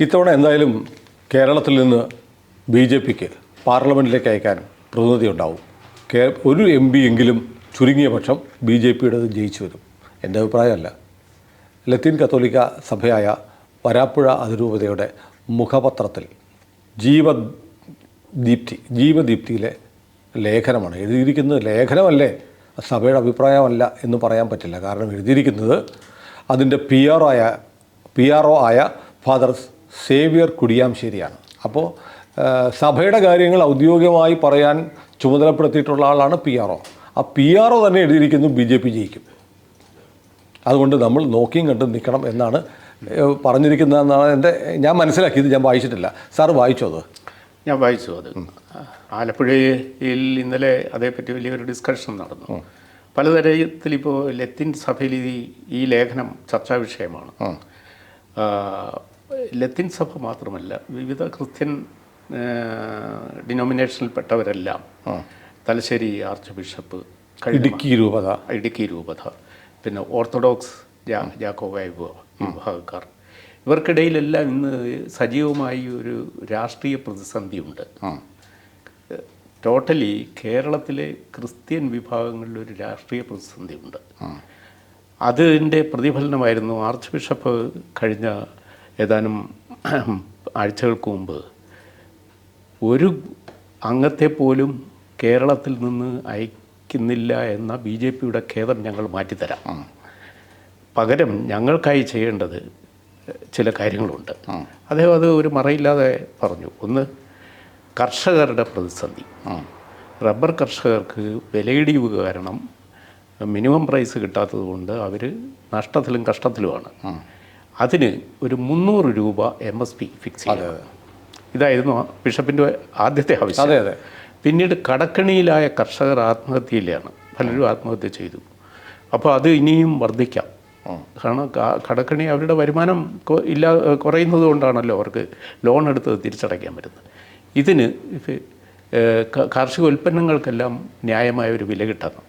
ഇത്തവണ എന്തായാലും കേരളത്തിൽ നിന്ന് ബി ജെ പിക്ക് പാർലമെന്റിലേക്ക് അയക്കാൻ പ്രതിനിധി ഉണ്ടാവും കേ ഒരു എം പി എങ്കിലും ചുരുങ്ങിയ പക്ഷം ബി ജെ പിയുടെ ജയിച്ചു വരും. എന്റെ അഭിപ്രായമല്ല. ലത്തീൻ കത്തോലിക്ക സഭയായ വരാപ്പുഴ അതിരൂപതയുടെ മുഖപത്രത്തിൽ ജീവ ദീപ്തി ജീവദീപ്തിയിലെ ലേഖനമാണ്. എഴുതിയിരിക്കുന്നത് ലേഖനമല്ലേ? സഭയുടെ അഭിപ്രായമല്ല എന്ന് പറയാൻ പറ്റില്ല. കാരണം എഴുതിയിരിക്കുന്നത് അതിന്റെ പി ആർ ആയ പി ആർ ഒ ആയ ഫാദർ സേവിയർ കുടിയാംശേരിയാണ്. അപ്പോൾ സഭയുടെ കാര്യങ്ങൾ ഔദ്യോഗികമായി പറയാൻ ചുമതലപ്പെടുത്തിയിട്ടുള്ള ആളാണ് പി ആർ ഒ. ആ പി ആർ ഒ തന്നെ എഴുതിയിരിക്കുന്നു ബി ജെ പി ജയിക്കും. അതുകൊണ്ട് നമ്മൾ നോക്കിയും കണ്ടും നിൽക്കണം എന്നാണ് പറഞ്ഞിരിക്കുന്നതെന്നാണ് എന്റെ ഞാൻ മനസ്സിലാക്കിയത് ഞാൻ വായിച്ചിട്ടില്ല. സാർ വായിച്ചോ അത്? ഞാൻ വായിച്ചു അത്. ആലപ്പുഴയിൽ ഇന്നലെ അതേപ്പറ്റി വലിയൊരു ഡിസ്കഷൻ നടന്നു. പലതരത്തിൽ ഇപ്പോൾ ലത്തിൻ സഭയിൽ ഈ- ലേഖനം ചർച്ചാ വിഷയമാണ്. ലത്തിൻ സഭ മാത്രമല്ല വിവിധ ക്രിസ്ത്യൻ ഡിനോമിനേഷനിൽപ്പെട്ടവരെല്ലാം തലശ്ശേരി ആർച്ച് ബിഷപ്പ് ഇടുക്കി രൂപത. ഇടുക്കി രൂപത പിന്നെ ഓർത്തഡോക്സ് ജാക്കോവായ ജാക്കോബായ വിഭാഗക്കാർ. ഇവർക്കിടയിലെല്ലാം ഇന്ന് സജീവമായി ഒരു രാഷ്ട്രീയ പ്രതിസന്ധിയുണ്ട്. ടോട്ടലി കേരളത്തിലെ ക്രിസ്ത്യൻ വിഭാഗങ്ങളിൽ ഒരു രാഷ്ട്രീയ പ്രതിസന്ധിയുണ്ട്. അതിന്റെ പ്രതിഫലനമായിരുന്നു ആർച്ച് ബിഷപ്പ് കഴിഞ്ഞ ഏതാനും ആഴ്ചകൾക്ക് മുമ്പ് ഒരു അംഗത്തെ പോലും കേരളത്തിൽ നിന്ന് അയക്കുന്നില്ല എന്ന ബി ജെ പിയുടെ ഖേദം ഞങ്ങൾ മാറ്റിത്തരാം. പകരം ഞങ്ങൾക്കായി ചെയ്യേണ്ടത് ചില കാര്യങ്ങളുണ്ട്. അദ്ദേഹം അത് ഒരു മറയില്ലാതെ പറഞ്ഞു. ഒന്ന് കർഷകരുടെ പ്രതിസന്ധി. റബ്ബർ കർഷകർക്ക് വിലയിടിവ് കാരണം മിനിമം പ്രൈസ് കിട്ടാത്തത് കൊണ്ട് അവർ നഷ്ടത്തിലും കഷ്ടത്തിലുമാണ്. അതിന് ഒരു മുന്നൂറ് രൂപ എം എസ് പി ഫിക്സ് ചെയ്യുക ഇതായിരുന്നു ബിഷപ്പിന്റെ ആദ്യത്തെ ആവശ്യം. അതെ അതെ. പിന്നീട് കടക്കണിയിലായ കർഷകർ ആത്മഹത്യയിലാണ്. പലരും ആത്മഹത്യ ചെയ്തു. അപ്പോൾ അത് ഇനിയും വർദ്ധിക്കാം. കാരണം കടക്കണി അവരുടെ വരുമാനം ഇല്ല കുറയുന്നത് കൊണ്ടാണല്ലോ അവർക്ക് ലോൺ എടുത്തത് തിരിച്ചടയ്ക്കാൻ പറ്റുന്നത്. ഇതിന് ഇത് കാർഷിക ഉൽപ്പന്നങ്ങൾക്കെല്ലാം ന്യായമായ ഒരു വില കിട്ടണം.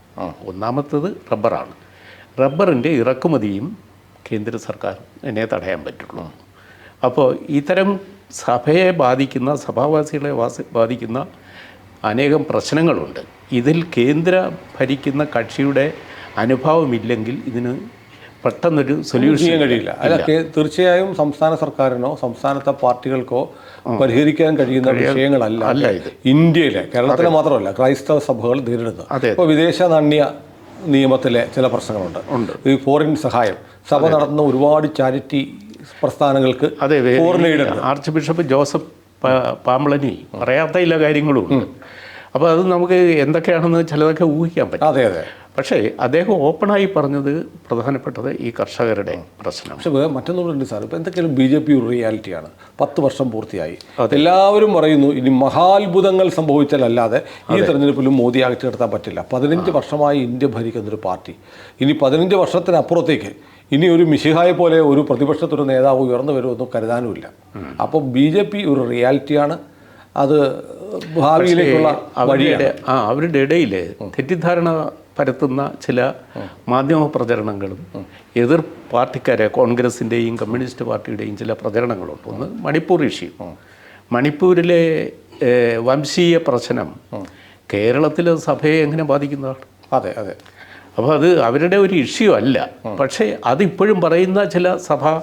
ഒന്നാമത്തത് റബ്ബറാണ്. റബ്ബറിന്റെ ഇറക്കുമതിയും കേന്ദ്ര സർക്കാർ എന്നെ തടയാൻ പറ്റുള്ളൂ. അപ്പോൾ ഇത്തരം സഭയെ ബാധിക്കുന്ന സഭാവാസികളെ വാസി ബാധിക്കുന്ന അനേകം പ്രശ്നങ്ങളുണ്ട്. ഇതിൽ കേന്ദ്ര ഭരിക്കുന്ന കക്ഷിയുടെ അനുഭവമില്ലെങ്കിൽ ഇതിന് പെട്ടെന്നൊരു സൊല്യൂഷൻ ചെയ്യാൻ കഴിയില്ല. അല്ല തീർച്ചയായും സംസ്ഥാന സർക്കാരിനോ സംസ്ഥാനത്തെ പാർട്ടികൾക്കോ പരിഹരിക്കാൻ കഴിയുന്ന വിഷയങ്ങളല്ല അല്ല ഇത്. ഇന്ത്യയിലെ കേരളത്തിലെ മാത്രമല്ല ക്രൈസ്തവ സഭകൾ നേരിടുന്നത്. അപ്പോൾ വിദേശ നാണ്യ നിയമത്തിലെ ചില പ്രശ്നങ്ങളുണ്ട്. ഉണ്ട്. ഈ ഫോറിൻ സഹായം സഭ നടത്തുന്ന ഒരുപാട് ചാരിറ്റി പ്രസ്ഥാനങ്ങൾക്ക് അതെ ആർച്ച് ബിഷപ്പ് ജോസഫ് പാമ്പളനി പറയാത്ത ചില കാര്യങ്ങളും ഉണ്ട് അപ്പോൾ അത് നമുക്ക് എന്തൊക്കെയാണെന്ന് ചിലതൊക്കെ ഊഹിക്കാൻ പറ്റും. അതെ അതെ. പക്ഷേ അദ്ദേഹം ഓപ്പണായി പറഞ്ഞത് പ്രധാനപ്പെട്ടത് ഈ കർഷകരുടെ പ്രശ്നം പക്ഷെ മറ്റൊന്നുകൂടെ സാർ. ഇപ്പോൾ എന്തൊക്കെയാലും ബി ജെ പി ഒരു റിയാലിറ്റിയാണ്. പത്ത് വർഷം പൂർത്തിയായി. എല്ലാവരും പറയുന്നു ഇനി മഹാത്ഭുതങ്ങൾ സംഭവിച്ചാലല്ലാതെ ഈ തെരഞ്ഞെടുപ്പിലും മോദി അകറ്റിയെടുത്താൻ പറ്റില്ല. പതിനഞ്ച് വർഷമായി ഇന്ത്യ ഭരിക്കുന്നൊരു പാർട്ടി. ഇനി പതിനഞ്ച് വർഷത്തിനപ്പുറത്തേക്ക് ഇനി ഒരു മിഷിഹായ പോലെ ഒരു പ്രതിപക്ഷത്തൊരു നേതാവ് ഉയർന്നു വരുമെന്നും കരുതാനുമില്ല. അപ്പോൾ ബി ജെ പി ഒരു റിയാലിറ്റിയാണ്. അത് ഭാവിയിലേക്കുള്ള വഴിയുടെ ആ അവരുടെ ഇടയിൽ തെറ്റിദ്ധാരണ പരത്തുന്ന ചില മാധ്യമ പ്രചരണങ്ങളും എതിർ പാർട്ടിക്കാരെ കോൺഗ്രസിന്റെയും കമ്മ്യൂണിസ്റ്റ് പാർട്ടിയുടെയും ചില പ്രചരണങ്ങളുണ്ട്. ഒന്ന് മണിപ്പൂർ ഇഷ്യൂ. മണിപ്പൂരിലെ വംശീയ പ്രശ്നം കേരളത്തിലെ സഭയെ എങ്ങനെ ബാധിക്കുന്നതാണ്? അതെ അതെ. അപ്പോൾ അത് അവരുടെ ഒരു ഇഷ്യൂ അല്ല. പക്ഷേ അതിപ്പോഴും പറയുന്ന ചില സഭാ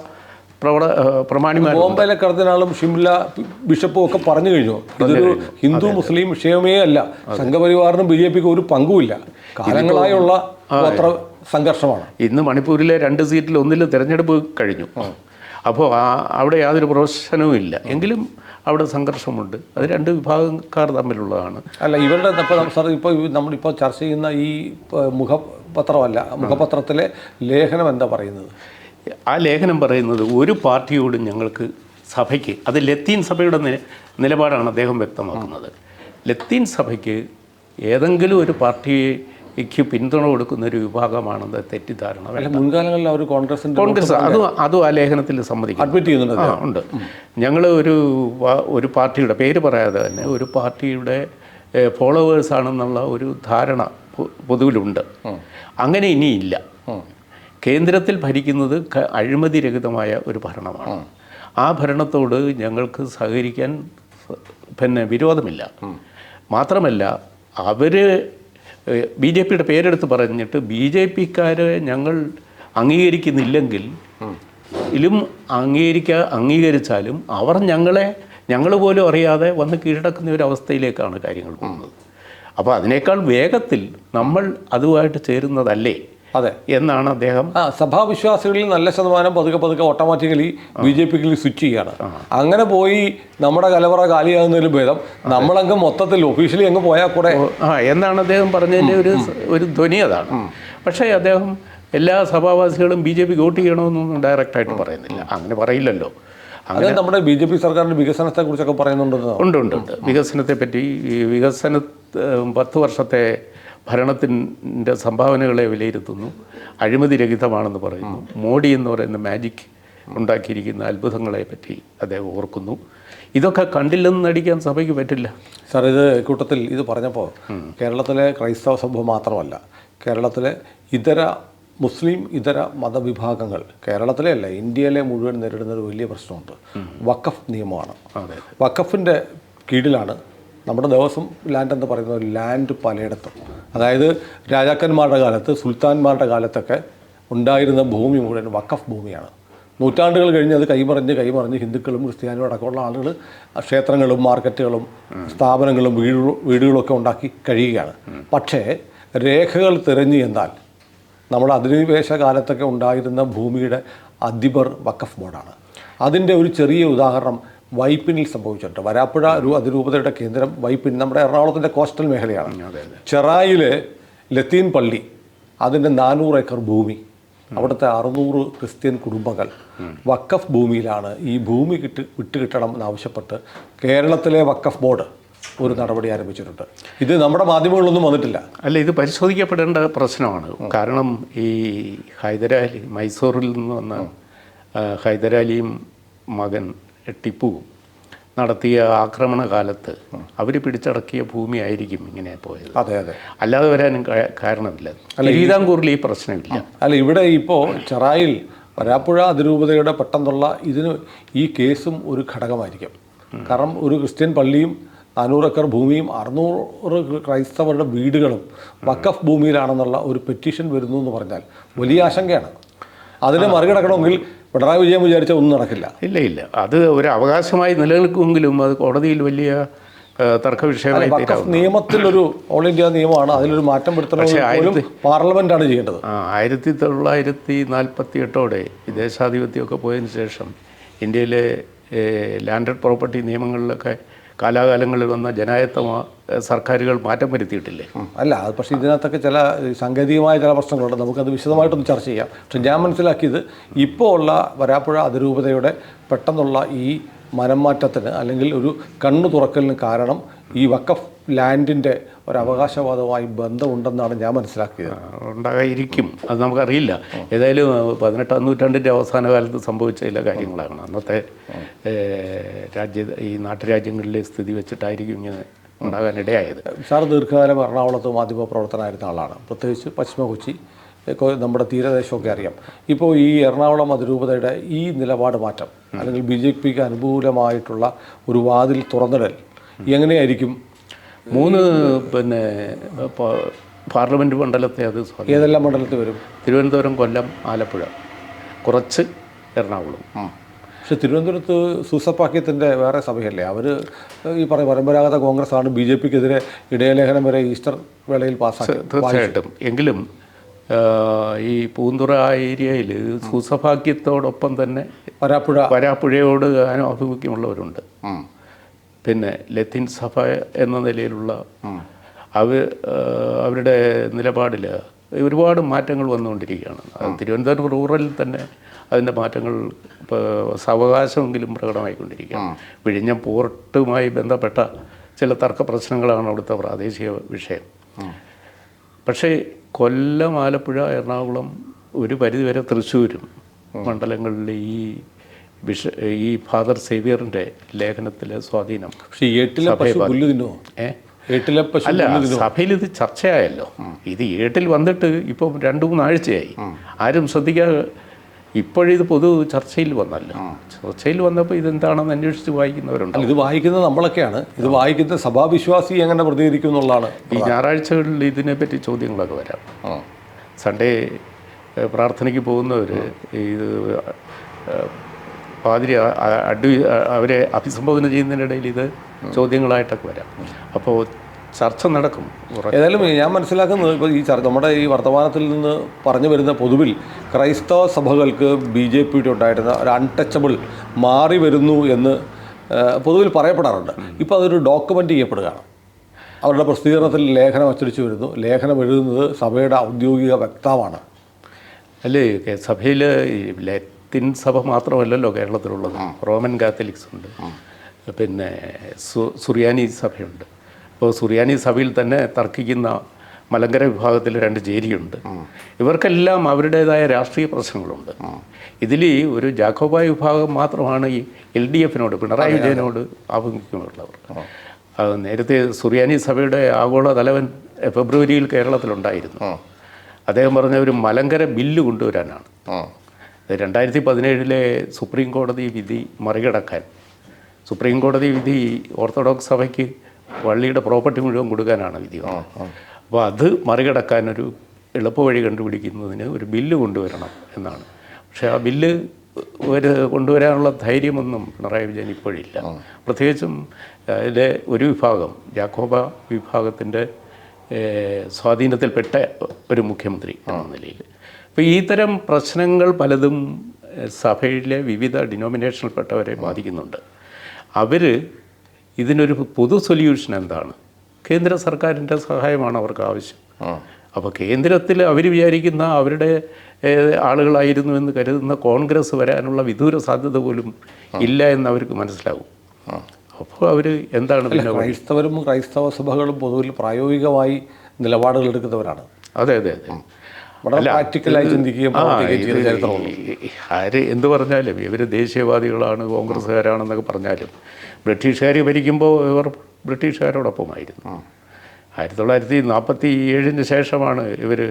പ്രവണ പ്രമാണിമാർ ബോംബെയിലെ കർദിനാളും ഷിംല ബിഷപ്പും ഒക്കെ പറഞ്ഞു കഴിഞ്ഞു. ഇതൊരു ഹിന്ദു മുസ്ലിം വിഷയമേ അല്ല. സംഘപരിവാറിനും ബി ജെ പിക്ക് ഒരു പങ്കുമില്ല. കാലങ്ങളായുള്ള ഗോത്ര സംഘർഷമാണ്. ഇന്ന് മണിപ്പൂരിലെ രണ്ട് സീറ്റിൽ ഒന്നിൽ തിരഞ്ഞെടുപ്പ് കഴിഞ്ഞു. അപ്പോൾ ആ അവിടെ യാതൊരു പ്രശ്നവും ഇല്ല. എങ്കിലും അവിടെ സംഘർഷമുണ്ട്. അത് രണ്ട് വിഭാഗക്കാർ തമ്മിലുള്ളതാണ്. അല്ല ഇവരുടെ സാർ ഇപ്പോൾ നമ്മളിപ്പോൾ ചർച്ച ചെയ്യുന്ന ഈ മുഖപത്രമല്ല മുഖപത്രത്തിലെ ലേഖനം എന്താ പറയുന്നത്? ആ ലേഖനം പറയുന്നത് ഒരു പാർട്ടിയോടും ഞങ്ങൾക്ക് സഭയ്ക്ക് അത് ലത്തീൻ സഭയുടെ നിലപാടാണ് അദ്ദേഹം വ്യക്തമാക്കുന്നത്. ലത്തീൻ സഭയ്ക്ക് ഏതെങ്കിലും ഒരു പാർട്ടിക്ക് പിന്തുണ കൊടുക്കുന്ന ഒരു വിഭാഗമാണെന്ന് തെറ്റിദ്ധാരണ മുൻകാലങ്ങളിൽ അവർ കോൺഗ്രസ് കോൺഗ്രസ് അത് അതും ആ ലേഖനത്തിൽ സമ്മതിക്കും അഡ്മിറ്റ് ചെയ്യുന്നുണ്ട് ഉണ്ട്. ഞങ്ങൾ ഒരു ഒരു പാർട്ടിയുടെ പേര് പറയാതെ തന്നെ ഒരു പാർട്ടിയുടെ ഫോളോവേഴ്സ് ആണെന്നുള്ള ഒരു ധാരണ പൊതുവിലുണ്ട്. അങ്ങനെ ഇനിയില്ല. കേന്ദ്രത്തിൽ ഭരിക്കുന്നത് അഴിമതി അഴിമതിരഹിതമായ ഒരു ഭരണമാണ്. ആ ഭരണത്തോട് ഞങ്ങൾക്ക് സഹകരിക്കാൻ പിന്നെ വിരോധമില്ല. മാത്രമല്ല അവർ ബി ജെ പിയുടെ പേരെടുത്ത് പറഞ്ഞിട്ട് ബി ജെ പിക്കാരെ ഞങ്ങൾ അംഗീകരിക്കുന്നില്ലെങ്കിൽ ഇലും അംഗീകരിക്ക അംഗീകരിച്ചാലും അവർ ഞങ്ങളെ ഞങ്ങൾ പോലും അറിയാതെ വന്ന് കീഴടക്കുന്ന ഒരു അവസ്ഥയിലേക്കാണ് കാര്യങ്ങൾ പോകുന്നത്. അപ്പോൾ അതിനേക്കാൾ വേഗത്തിൽ നമ്മൾ അതുമായിട്ട് ചേരുന്നതല്ലേ? അതെ. എന്നാണ് അദ്ദേഹം ആ സഭാവിശ്വാസികളിൽ നല്ല ശതമാനം പതുക്കെ പതുക്കെ ഓട്ടോമാറ്റിക്കലി ബി ജെ പിക്ക് സ്വിച്ച് ചെയ്യാണ്. അങ്ങനെ പോയി നമ്മുടെ കലവറ കാലിയാകുന്നതിലും ഭേദം നമ്മളങ്ങ് മൊത്തത്തിൽ ഒഫീഷ്യലി അങ്ങ് പോയാൽ കൂടെ ആ എന്നാണ് അദ്ദേഹം പറഞ്ഞതിന്റെ ഒരു ഒരു ധ്വനി അതാണ്. പക്ഷേ അദ്ദേഹം എല്ലാ സഭാവാസികളും ബി ജെ പി വോട്ട് ചെയ്യണമെന്നൊന്നും ഡയറക്റ്റായിട്ട് പറയുന്നില്ല. അങ്ങനെ പറയില്ലല്ലോ. അങ്ങനെ നമ്മുടെ ബി ജെ പി സർക്കാരിന്റെ വികസനത്തെ കുറിച്ചൊക്കെ പറയുന്നുണ്ടെന്ന് ഉണ്ട് ഉണ്ട് ഉണ്ട്. വികസനത്തെ പറ്റി ഈ വികസന പത്ത് വർഷത്തെ ഭരണത്തിന്റെ സംഭാവനകളെ വിലയിരുത്തുന്നു. അഴിമതി രഹിതമാണെന്ന് പറയുന്നു. മോഡി എന്ന് പറയുന്ന മാജിക് ഉണ്ടാക്കിയിരിക്കുന്ന അത്ഭുതങ്ങളെ പറ്റി അദ്ദേഹം ഓർക്കുന്നു. ഇതൊക്കെ കണ്ടില്ലെന്ന് നടിക്കാൻ സഭയ്ക്ക് പറ്റില്ല. സാർ ഇത് കൂട്ടത്തിൽ ഇത് പറഞ്ഞപ്പോൾ കേരളത്തിലെ ക്രൈസ്തവ സഭ മാത്രമല്ല കേരളത്തിലെ ഇതര മുസ്ലിം ഇതര മതവിഭാഗങ്ങൾ കേരളത്തിലെ അല്ല ഇന്ത്യയിലെ മുഴുവൻ നേരിടുന്ന ഒരു വലിയ പ്രശ്നമുണ്ട്. വഖഫ് നിയമമാണ്. വഖഫിന്റെ കീഴിലാണ് നമ്മുടെ ദേവസ്വം ലാൻഡ് എന്ന് പറയുന്നത് ലാൻഡ് പലയിടത്തും. അതായത് രാജാക്കന്മാരുടെ കാലത്ത് സുൽത്താൻമാരുടെ കാലത്തൊക്കെ ഉണ്ടായിരുന്ന ഭൂമി മുഴുവൻ വക്കഫ് ഭൂമിയാണ്. നൂറ്റാണ്ടുകൾ കഴിഞ്ഞ് അത് കൈമറിഞ്ഞ് കൈമറിഞ്ഞ് ഹിന്ദുക്കളും ക്രിസ്ത്യാനികളും അടക്കമുള്ള ആളുകൾ ക്ഷേത്രങ്ങളും മാർക്കറ്റുകളും സ്ഥാപനങ്ങളും വീടു വീടുകളൊക്കെ ഉണ്ടാക്കി കഴിയുകയാണ്. പക്ഷേ രേഖകൾ തിരഞ്ഞു എന്നാൽ നമ്മുടെ അധിനിവേശ കാലത്തൊക്കെ ഉണ്ടായിരുന്ന ഭൂമിയുടെ അധിപർ വക്കഫ് ബോർഡാണ്. അതിന്റെ ഒരു ചെറിയ ഉദാഹരണം വൈപ്പിനിൽ സംഭവിച്ചിട്ടുണ്ട്. വരാപ്പുഴ ഒരു അതിരൂപതയുടെ കേന്ദ്രം വൈപ്പിൻ നമ്മുടെ എറണാകുളത്തിന്റെ കോസ്റ്റൽ മേഖലയാണ്. ചെറായിൽ ലത്തീൻ പള്ളി അതിന്റെ നാനൂറ് ഏക്കർ ഭൂമി അവിടുത്തെ അറുന്നൂറ് ക്രിസ്ത്യൻ കുടുംബങ്ങൾ വക്കഫ് ഭൂമിയിലാണ് ഈ ഭൂമി കിട്ട് വിട്ടുകിട്ടണം എന്നാവശ്യപ്പെട്ട് കേരളത്തിലെ വക്കഫ് ബോർഡ് ഒരു നടപടി ആരംഭിച്ചിട്ടുണ്ട്. ഇത് നമ്മുടെ മാധ്യമങ്ങളിലൊന്നും വന്നിട്ടില്ല. അല്ല ഇത് പരിശോധിക്കപ്പെടേണ്ട പ്രശ്നമാണ്. കാരണം ഈ ഹൈദരാലി മൈസൂറിൽ നിന്ന് വന്ന ഹൈദരാലിയും മകൻ ടിപ്പുവും നടത്തിയ ആക്രമണ കാലത്ത് അവർ പിടിച്ചടക്കിയ ഭൂമിയായിരിക്കും ഇങ്ങനെ പോയത്. അതെ അതെ. അല്ലാതെ വരാനും കാരണമില്ല. തിരുവിതാംകൂറിൽ ഈ പ്രശ്നമില്ല. അല്ല ഇവിടെ ഇപ്പോൾ ചെറായിൽ വരാപ്പുഴ അതിരൂപതയുടെ പെട്ടെന്നുള്ള ഇതിന് ഈ കേസും ഒരു ഘടകമായിരിക്കും. കാരണം ഒരു ക്രിസ്ത്യൻ പള്ളിയും നാനൂറ് ഏക്കർ ഭൂമിയും അറുന്നൂറ് ക്രൈസ്തവരുടെ വീടുകളും വക്കഫ് ഭൂമിയിലാണെന്നുള്ള ഒരു പെറ്റീഷൻ വരുന്നു എന്ന് പറഞ്ഞാൽ വലിയ ആശങ്കയാണ്. അതിനെ മറികടക്കണമെങ്കിൽ പിണറായി വിജയൻ വിചാരിച്ച ഒന്നും നടക്കില്ല. ഇല്ല ഇല്ല. അത് ഒരു അവകാശമായി നിലനിൽക്കുമെങ്കിലും അത് കോടതിയിൽ വലിയ തർക്ക വിഷയമായി നിയമത്തിൽ ഒരു ഓൾ ഇന്ത്യ നിയമമാണ്. അതിലൊരു മാറ്റം വരുത്തണം പാർലമെന്റ് പാർലമെന്റാണ് ചെയ്യേണ്ടത്. ആയിരത്തി തൊള്ളായിരത്തി നാൽപ്പത്തി എട്ടോടെ വിദേശാധിപത്യമൊക്കെ പോയതിന് ശേഷം ഇന്ത്യയിലെ ലാൻഡഡ് പ്രോപ്പർട്ടി നിയമങ്ങളിലൊക്കെ കാലാകാലങ്ങളിൽ വന്ന ജനായത്ത സർക്കാരുകൾ മാറ്റം വരുത്തിയിട്ടില്ലേ? അല്ല അത് പക്ഷേ ഇതിനകത്തൊക്കെ ചില സാങ്കേതികമായ ചില പ്രശ്നങ്ങളുണ്ട്. നമുക്കത് വിശദമായിട്ടൊന്ന് ചർച്ച ചെയ്യാം. പക്ഷെ ഞാൻ മനസ്സിലാക്കിയത് ഇപ്പോൾ ഉള്ള വരാപ്പുഴ അതിരൂപതയുടെ പെട്ടെന്നുള്ള ഈ മനംമാറ്റത്തിന് അല്ലെങ്കിൽ ഒരു കണ്ണു തുറക്കലിന് കാരണം ഈ വക്കഫ് ലാൻഡിന്റെ ഒരു അവകാശവാദവുമായി ബന്ധമുണ്ടെന്നാണ് ഞാൻ മനസ്സിലാക്കിയത്. ഉണ്ടാകാതിരിക്കും അത് നമുക്കറിയില്ല. ഏതായാലും പതിനെട്ടാം നൂറ്റാണ്ടിന്റെ അവസാന കാലത്ത് സംഭവിച്ച ചില കാര്യങ്ങളാണ്. അന്നത്തെ രാജ്യ ഈ നാട്ടുരാജ്യങ്ങളിലെ സ്ഥിതി വെച്ചിട്ടായിരിക്കും ഇങ്ങനെ ഉണ്ടാകാനിടയായത്. സാർ ദീർഘകാലം എറണാകുളത്ത് മാധ്യമ പ്രവർത്തനമായിരുന്ന ആളാണ്. പ്രത്യേകിച്ച് പശ്ചിമ കൊച്ചി നമ്മുടെ തീരദേശമൊക്കെ അറിയാം. ഇപ്പോൾ ഈ എറണാകുളം അതിരൂപതയുടെ ഈ നിലപാട് മാറ്റം അല്ലെങ്കിൽ ബി ജെ പിക്ക് അനുകൂലമായിട്ടുള്ള ഒരു വാതിൽ തുറന്നിടൽ എങ്ങനെയായിരിക്കും മൂന്ന് പിന്നെ പാർലമെന്റ് മണ്ഡലത്തെ അത് ഏതെല്ലാം മണ്ഡലത്തിൽ വരും? തിരുവനന്തപുരം കൊല്ലം ആലപ്പുഴ. കുറച്ച് എറണാകുളം. പക്ഷെ തിരുവനന്തപുരത്ത് സൂസപ്പാക്യത്തിന്റെ വേറെ സഭയല്ലേ? അവർ ഈ പറയും പരമ്പരാഗത കോൺഗ്രസ് ആണ് ബി ജെ പിക്കെതിരെ ഇടയലേഖനം വരെ ഈസ്റ്റർ വേളയിൽ പാസ്സാക്കി. തീർച്ചയായിട്ടും. എങ്കിലും ഈ പൂന്തുറ ഏരിയയിൽ സൂസഭാഗ്യത്തോടൊപ്പം തന്നെ വരാപ്പുഴ. വരാപ്പുഴയോട് ആഭിമുഖ്യമുള്ളവരുണ്ട് പിന്നെ ലത്തീൻ സഭ എന്ന നിലയിലുള്ള അവ അവരുടെ നിലപാടിൽ ഒരുപാട് മാറ്റങ്ങൾ വന്നുകൊണ്ടിരിക്കുകയാണ്. തിരുവനന്തപുരം റൂറലിൽ തന്നെ അതിന്റെ മാറ്റങ്ങൾ ഇപ്പോൾ സാവകാശമെങ്കിലും പ്രകടമായിക്കൊണ്ടിരിക്കുകയാണ്. വിഴിഞ്ഞം പോർട്ടുമായി ബന്ധപ്പെട്ട ചില തർക്ക പ്രശ്നങ്ങളാണ് അവിടുത്തെ പ്രാദേശിക വിഷയം. പക്ഷേ കൊല്ലം ആലപ്പുഴ എറണാകുളം ഒരു പരിധിവരെ തൃശ്ശൂരും മണ്ഡലങ്ങളിൽ ഈ വിഷ ഈ ഫാദർ സേവിയറിന്റെ ലേഖനത്തിലെ സ്വാധീനം. പക്ഷേ പശു പുല്ല് ഏ? പശു അല്ല സഭയിൽ ഇത് ചർച്ചയായല്ലോ. ഇത് ഏട്ടിൽ വന്നിട്ട് ഇപ്പം രണ്ട് മൂന്നാഴ്ചയായി. ആരും ശ്രദ്ധിക്കാതെ ഇപ്പോഴിത് പൊതു ചർച്ചയിൽ വന്നല്ലോ. ചർച്ചയിൽ വന്നപ്പോൾ ഇതെന്താണെന്ന് അന്വേഷിച്ച് വായിക്കുന്നവരുണ്ട്? ഇത് വായിക്കുന്നത് നമ്മളൊക്കെയാണ്. ഇത് വായിക്കുന്ന സഭാവിശ്വാസി എങ്ങനെ പ്രതികരിക്കും എന്നുള്ളതാണ് ഈ ഞായറാഴ്ചകളിൽ ഇതിനെപ്പറ്റി ചോദ്യങ്ങളൊക്കെ വരാം. സൺഡേ പ്രാർത്ഥനയ്ക്ക് പോകുന്നവർ ഇത് പാതിരി അഡ്വി അവരെ അഭിസംബോധന ചെയ്യുന്നതിനിടയിൽ ഇത് ചോദ്യങ്ങളായിട്ടൊക്കെ വരാം. അപ്പോൾ ചർച്ച നടക്കും. ഏതായാലും ഞാൻ മനസ്സിലാക്കുന്നത് ഇപ്പോൾ ഈ ചർച്ച നമ്മുടെ ഈ വർത്തമാനത്തിൽ നിന്ന് പറഞ്ഞു വരുന്ന പൊതുവിൽ ക്രൈസ്തവ സഭകൾക്ക് ബി ജെ പിയുടെ ഉണ്ടായിരുന്ന ഒരു അൺടച്ചബിൾ മാറി വരുന്നു എന്ന് പൊതുവിൽ പറയപ്പെടാറുണ്ട്. ഇപ്പോൾ അതൊരു ഡോക്യുമെന്റ് ചെയ്യപ്പെടുകയാണ്. അവരുടെ പ്രസിദ്ധീകരണത്തിൽ ലേഖനം അച്ചടിച്ചു വരുന്നു. ലേഖനം എഴുതുന്നത് സഭയുടെ ഔദ്യോഗിക വക്താവാണ്. അല്ലേ സഭയിൽ ലത്തിൻ സഭ മാത്രമല്ലല്ലോ കേരളത്തിലുള്ളത്. റോമൻ കാത്തലിക്സ് ഉണ്ട്. പിന്നെ സു- സുറിയാനി സഭയുണ്ട്. അപ്പോൾ സുറിയാനി സഭയിൽ തന്നെ തർക്കിക്കുന്ന മലങ്കര വിഭാഗത്തിൽ രണ്ട് ചേരിയുണ്ട് ഇവർക്കെല്ലാം അവരുടേതായ രാഷ്ട്രീയ പ്രശ്നങ്ങളുണ്ട്. ഇതിൽ ഒരു ജാക്കോബായ വിഭാഗം മാത്രമാണ് ഈ എൽ ഡി എഫിനോട് പിണറായി വിജയനോട് ആഭിമുഖ്യമുള്ളവർ. നേരത്തെ സുറിയാനി സഭയുടെ ആഗോള തലവൻ ഫെബ്രുവരിയിൽ കേരളത്തിലുണ്ടായിരുന്നു. അദ്ദേഹം പറഞ്ഞ ഒരു മലങ്കര ബില്ല് കൊണ്ടുവരാനാണ്. രണ്ടായിരത്തി പതിനേഴിലെ സുപ്രീം കോടതി വിധി മറികടക്കാൻ സുപ്രീം കോടതി വിധി ഓർത്തഡോക്സ് സഭയ്ക്ക് പള്ളിയുടെ പ്രോപ്പർട്ടി മുഴുവൻ കൊടുക്കാനാണ് വിധി അപ്പോൾ അത് മറികടക്കാൻ ഒരു എളുപ്പവഴി കണ്ടുപിടിക്കുന്നതിന് ഒരു ബില്ല് കൊണ്ടുവരണം എന്നാണ്. പക്ഷേ ആ ബില്ല് ഒരു കൊണ്ടുവരാനുള്ള ധൈര്യമൊന്നും പിണറായി വിജയൻ ഇപ്പോഴില്ല. പ്രത്യേകിച്ചും അതിലെ ഒരു വിഭാഗം ജാക്കോബ വിഭാഗത്തിന്റെ സ്വാധീനത്തിൽപ്പെട്ട ഒരു മുഖ്യമന്ത്രി എന്ന നിലയിൽ. അപ്പോൾ ഈ തരം പ്രശ്നങ്ങൾ പലതും സഭയിലെ വിവിധ ഡിനോമിനേഷനിൽപ്പെട്ടവരെ ബാധിക്കുന്നുണ്ട്. അവർ ഇതിനൊരു പൊതു സൊല്യൂഷൻ എന്താണ്? കേന്ദ്ര സർക്കാരിന്റെ സഹായമാണ് അവർക്ക് ആവശ്യം. അപ്പോൾ കേന്ദ്രത്തിൽ അവർ വിചാരിക്കുന്ന അവരുടെ ആളുകളായിരുന്നു എന്ന് കരുതുന്ന കോൺഗ്രസ് വരാനുള്ള വിദൂര സാധ്യത പോലും ഇല്ല എന്ന് അവർക്ക് മനസ്സിലാവും അപ്പോൾ അവർ എന്താണ് പിന്നെ? ക്രൈസ്തവരും ക്രൈസ്തവ സഭകളും പൊതുവിൽ പ്രായോഗികമായി നിലപാടുകൾ എടുക്കുന്നവരാണ്. അതെ അതെ അതെ. ആര് എന്ത് പറഞ്ഞാലും ഇവർ ദേശീയവാദികളാണ് കോൺഗ്രസ്സുകാരാണെന്നൊക്കെ പറഞ്ഞാലും ബ്രിട്ടീഷുകാർ ഭരിക്കുമ്പോൾ ഇവർ ബ്രിട്ടീഷുകാരോടൊപ്പമായിരുന്നു. ആയിരത്തി തൊള്ളായിരത്തി നാൽപ്പത്തി ഏഴിന് ശേഷമാണ് ഇവർ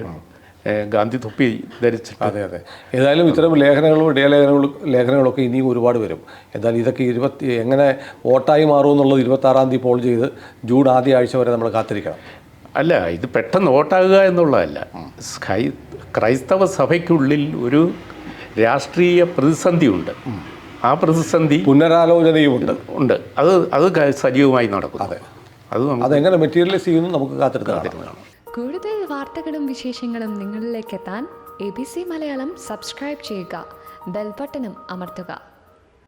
ഗാന്ധി തൊപ്പി ധരിച്ചിട്ട് അതെ അതെ. ഏതായാലും ഇത്തരം ലേഖനങ്ങളും ഇടയലേഖനങ്ങളും ലേഖനങ്ങളൊക്കെ ഇനിയും ഒരുപാട് വരും. എന്നാൽ ഇതൊക്കെ ഇരുപത്തി എങ്ങനെ വോട്ടായി മാറുമെന്നുള്ളത് ഇരുപത്താറാം തീയതി പോൾ ചെയ്ത് ജൂൺ ആദ്യ ആഴ്ച വരെ നമ്മൾ കാത്തിരിക്കണം. അല്ല ഇത് പെട്ടെന്ന് വോട്ടാകുക എന്നുള്ളതല്ല. സ്കൈ- ക്രൈസ്തവ സഭയ്ക്കുള്ളിൽ ഒരു രാഷ്ട്രീയ പ്രതിസന്ധിയുണ്ട് ആ പ്രതിസന്ധി പുനരാലോചനയുമുണ്ട്. ഉണ്ട്. അത് അത് സജീവമായി നടക്കും അതെ. അത് അതെങ്ങനെ മെറ്റീരിയലൈസ് ചെയ്യുന്നു നമുക്ക് കൂടുതൽ വാർത്തകളും വിശേഷങ്ങളും നിങ്ങളിലേക്ക് എത്താൻ A B C Malayalam subscribe ചെയ്യുക. ബെൽബട്ടനും അമർത്തുക.